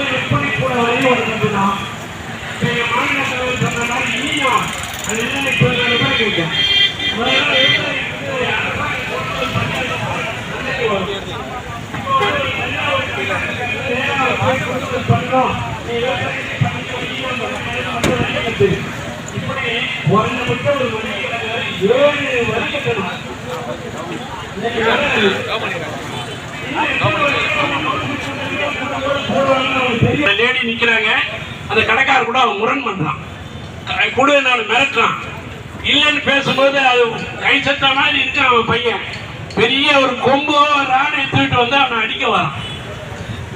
வந்து விற்பனை கூட வரையும் ஒரு கட்டுனா எங்க மாநில தலைவர் சொன்ன மாதிரி இனியும் அது இப்படி ஒரு நிமிஷம் ஒரு ஏழு வரி கட்டணும் பெரிய லேடி நிக்கிறாங்க. அந்த கடைக்காரர் கூட அவன் முரண் பண்றான். க- கொடு நான் மிரட்டுறான். இல்லைன்னு பேசும்போது அது கை சத்த மாதிரி இருக்கான் அவன் பையன். பெரிய ஒரு கொம்போ ராடை எடுத்துக்கிட்டு வந்து அவனை அடிக்க வரான்.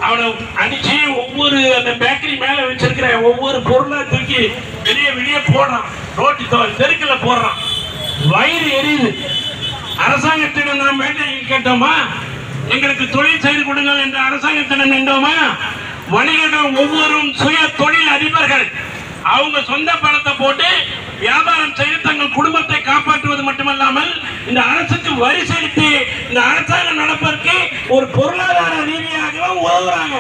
அவனை அடிச்சு ஒவ்வொரு அந்த பேக்கரி மேல வச்சிருக்கிற ஒவ்வொரு பொருளா தூக்கி வெளியே வெளியே போடுறான். ரோட்டு தோ- போடுறான். வயிறு எரியுது. அரசாங்கத்திடம் நாம் வேண்டி கேட்டோமா? எங்களுக்கு தொழில் செய்து கொடுங்கள் என்று அரசாங்கத்திடம் நின்றோமா? வணிகர்கள் ஒவ்வொரும் சுய தொழில் அதிபர்கள். அவங்க சொந்த பணத்தை போட்டு வியாபாரம் செய்து தங்கள் குடும்பத்தை காப்பாற்றுவது மட்டுமல்லாமல் இந்த அரசுக்கு வரி செலுத்தி இந்த அரசாங்கம் நடப்பதற்கு ஒரு பொருளாதார ரீதியாகவும் உதவுறாங்க.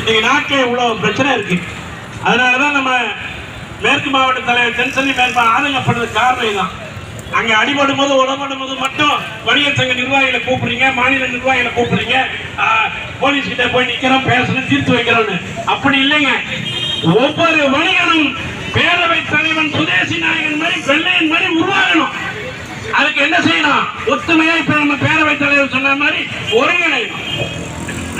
இன்னைக்கு நாட்டில் இவ்வளவு பிரச்சனை இருக்கு. அதனாலதான் நம்ம மேற்கு மாவட்ட தலைவர் தென்சென்னை மேற்பா ஆதங்கப்படுறது காரணம் தான் அங்க அடிபடும் போது உடம்படும் போது மட்டும் வணிகர் சங்க நிர்வாகிகளை கூப்பிடுறீங்க மாநில நிர்வாகிகளை கூப்பிடுறீங்க. போலீஸ் கிட்ட போய் நிக்கிறோம் பேசணும் தீர்த்து வைக்கிறோம்னு. அப்படி இல்லைங்க. ஒவ்வொரு வணிகனும் பேரவை தலைவன் சுதேசி நாயகன் மாதிரி வெள்ளையன் மாதிரி உருவாகணும். அதுக்கு என்ன செய்யணும்? ஒத்துமையா இப்ப நம்ம பேரவை தலைவர் சொன்ன மாதிரி ஒருங்கிணைக்கணும்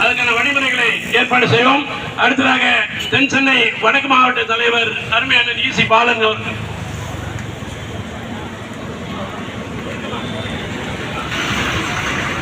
அதுக்கான வழிமுறைகளை ஏற்பாடு செய்வோம். அடுத்ததாக தென் சென்னை வடக்கு மாவட்ட தலைவர் அருமையான ஈசி பாலன்